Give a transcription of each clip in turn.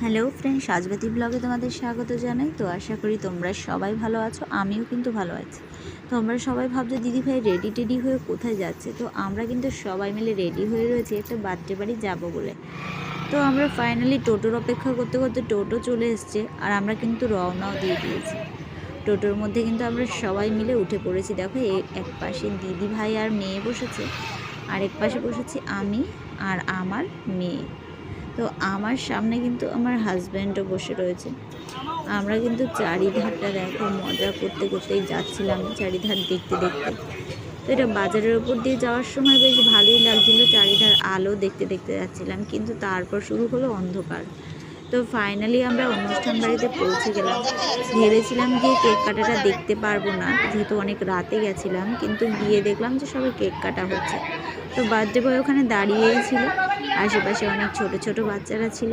Hello friend সাজবাতি ব্লগে তোমাদের স্বাগত জানাই। তো আশা করি তোমরা সবাই ভালো আছো, আমিও কিন্তু ভালো আছি। তোমরা সবাই ভাবছ দিদি ভাই রেডি টেডি হয়ে কোথায় যাচ্ছে? তো আমরা কিন্তু সবাই মিলে রেডি হয়ে রয়েছি একটা বার্থডে বাড়ি যাব বলে। তো আমরা ফাইনালি টোটোর অপেক্ষা করতে করতে টোটো চলে এসছে আর আমরা কিন্তু রওনাও দিয়ে দিয়েছি। টোটোর মধ্যে কিন্তু আমরা সবাই মিলে উঠে পড়েছি। দেখো এক পাশে দিদি ভাই আর মেয়ে বসেছে, আর এক পাশে বসেছি আমি আর আমার মেয়ে। তো আমার সামনে কিন্তু আমার হাজব্যান্ডও বসে রয়েছে। আমরা কিন্তু চারিধারটা দেখো, মজা করতে করতেই যাচ্ছিলাম চারিধার দেখতে দেখতে। তো এটা বাজারের ওপর দিয়ে যাওয়ার সময় বেশ ভালোই লাগছিল, চারিধার আলো দেখতে দেখতে যাচ্ছিলাম, কিন্তু তারপর শুরু হলো অন্ধকার। তো ফাইনালি আমরা অনুষ্ঠান বাড়িতে পৌঁছে গেলাম। ভেবেছিলাম গিয়ে কেক কাটাটা দেখতে পারব না, যেহেতু অনেক রাতে গেছিলাম, কিন্তু গিয়ে দেখলাম যে সবাই কেক কাটা হচ্ছে। তো বার্থডে বয় ওখানে দাঁড়িয়েই ছিল। আশেপাশে অনেক ছোট ছোট বাচ্চারা ছিল।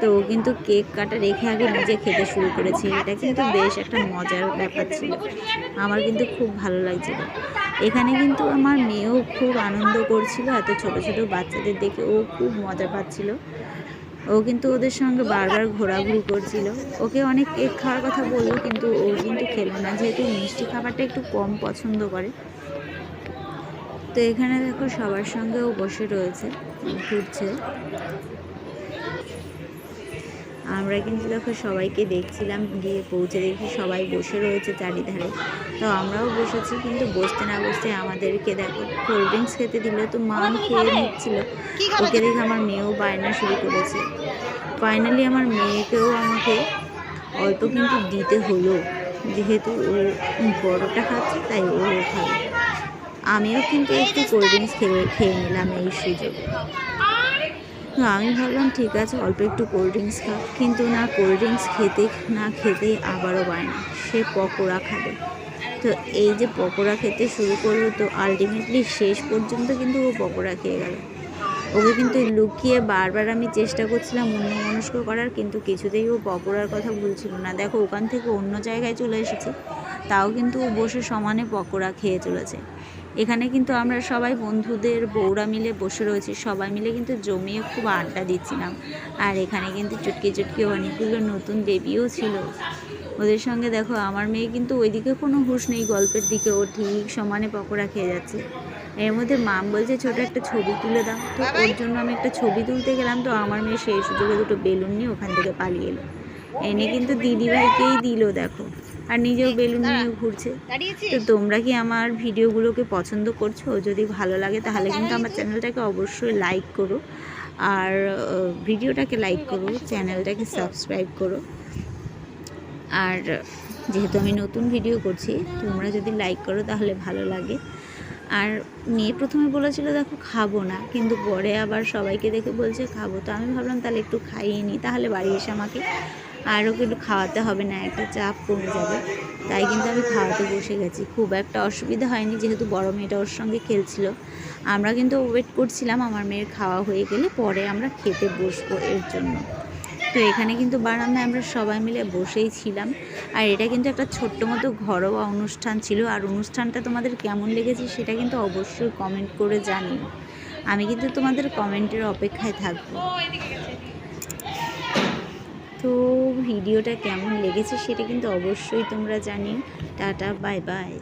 তো ও কিন্তু কেক কাটা রেখে আগে নিজে খেতে শুরু করেছে। এটা কিন্তু বেশ একটা মজার ব্যাপার ছিল। আমার কিন্তু খুব ভালো লাগছিল। এখানে কিন্তু আমার মেয়েও খুব আনন্দ করছিল। এত ছোট ছোট বাচ্চাদের দেখে ও খুব মজা পাচ্ছিল। ও কিন্তু ওদের সঙ্গে বারবার ঘোরাঘুরি করছিল। ওকে অনেক কেক খাওয়ার কথা বলল কিন্তু ও কিন্তু খেলো না। যেহেতু মিষ্টি খাবারটা একটু কম পছন্দ করে তো এখানে দেখো সবার সঙ্গেও বসে রয়েছে ঘুরছে। আমরা কিন্তু দেখো সবাইকে দেখছিলাম গিয়ে পৌঁছে দেখি সবাই বসে রয়েছে চারিধারে। তো আমরাও বসেছি কিন্তু বসতে না বসতে আমাদেরকে দেখো কোল্ড ড্রিঙ্কস খেতে দিল তো মাম খেয়ে নিচ্ছিল। ওকে দেখে আমার মেয়েও বায়না শুরু করেছে। ফাইনালি আমার মেয়েকেও আমাকে অল্প কিন্তু দিতে হলো যেহেতু ও বড়টা খাচ্ছে তাই ও খাবে। আমিও কিন্তু একটু কোল্ড ড্রিঙ্কস খেয়ে খেয়ে নিলাম এই সুযোগে। আমি ভাবলাম ঠিক আছে, অল্প একটু কোল্ড ড্রিঙ্কস খা কিন্তু না কোল্ড ড্রিঙ্কস খেতে, না খেতেই আবারও বায়না সে পকোড়া খাবে। তো এই যে পকোড়া খেতে শুরু করল, তো আলটিমেটলি শেষ পর্যন্ত কিন্তু ও পকোড়া খেয়ে গেল। ওকে কিন্তু লুকিয়ে বারবার আমি চেষ্টা করছিলাম অন্য মনস্ক করার, কিন্তু কিছুতেই ও পকোড়ার কথা ভুলছিল না। দেখো, ওখান থেকে অন্য জায়গায় চলে এসেছে, তাও কিন্তু ও বসে সমানে পকোড়া খেয়ে চলেছে। এখানে কিন্তু আমরা সবাই বন্ধুদের বউরা মিলে বসে রয়েছি সবাই মিলে কিন্তু জমিয়ে খুব আড্ডা দিচ্ছিলাম। আর এখানে কিন্তু চুটকি চুটকি অনেকগুলো নতুন বেবিও ছিল। ওদের সঙ্গে দেখো আমার মেয়ে কিন্তু ওইদিকে কোনো হুঁশ নেই গল্পের দিকে ও ঠিক সমানে পকোড়া খেয়ে যাচ্ছে। এর মধ্যে মাম বলছে ছোট একটা ছবি তুলে দাও। তো ওর জন্য আমি একটা ছবি তুলতে গেলাম তো আমার মেয়ে সেই সুযোগে দুটো বেলুন নিয়ে ওখান থেকে পালিয়ে এলো। এনে কিন্তু দিদিভাইকেই দিল দেখো। আর নিজেও বেলুন নিয়ে ঘুরছে। তো তোমরা কি আমার ভিডিওগুলোকে পছন্দ করছ? যদি ভালো লাগে তাহলে কিন্তু আমার চ্যানেলটাকে অবশ্যই লাইক করো। আর ভিডিওটাকে লাইক করো চ্যানেলটাকে সাবস্ক্রাইব করো। আর যেহেতু আমি নতুন ভিডিও করছি তোমরা যদি লাইক করো তাহলে ভালো লাগে। আর মেয়ে প্রথমে বলেছিল দেখো খাব না। কিন্তু পরে আবার সবাইকে দেখে বলছে খাব। তো আমি ভাবলাম তাহলে একটু খাইয়ে নিই তাহলে বাড়ি এসে আমাকে আর ওকে একটু খাওয়াতে হবে না, একটা চাপ কমে যাবে। তাই কিন্তু আমি খাওয়াতে বসে গেছি। খুব একটা অসুবিধা হয়নি, যেহেতু বড় মেয়েটা ওর সঙ্গে খেলছিল। আমরা কিন্তু ওয়েট করছিলাম, আমার মেয়ের খাওয়া হয়ে গেলে পরে আমরা খেতে বসবো এর জন্য। তো এখানে কিন্তু বারান্দায় আমরা সবাই মিলে বসেই ছিলাম। আর এটা কিন্তু একটা ছোট্ট মতো ঘরোয়া অনুষ্ঠান ছিল। আর অনুষ্ঠানটা তোমাদের কেমন লেগেছে সেটা কিন্তু অবশ্যই কমেন্ট করে জানিও। আমি কিন্তু তোমাদের কমেন্টের অপেক্ষায় থাকব। তো ভিডিওটা কেমন লেগেছে সেটা কিন্তু অবশ্যই তোমরা জানিও। Tata bye bye.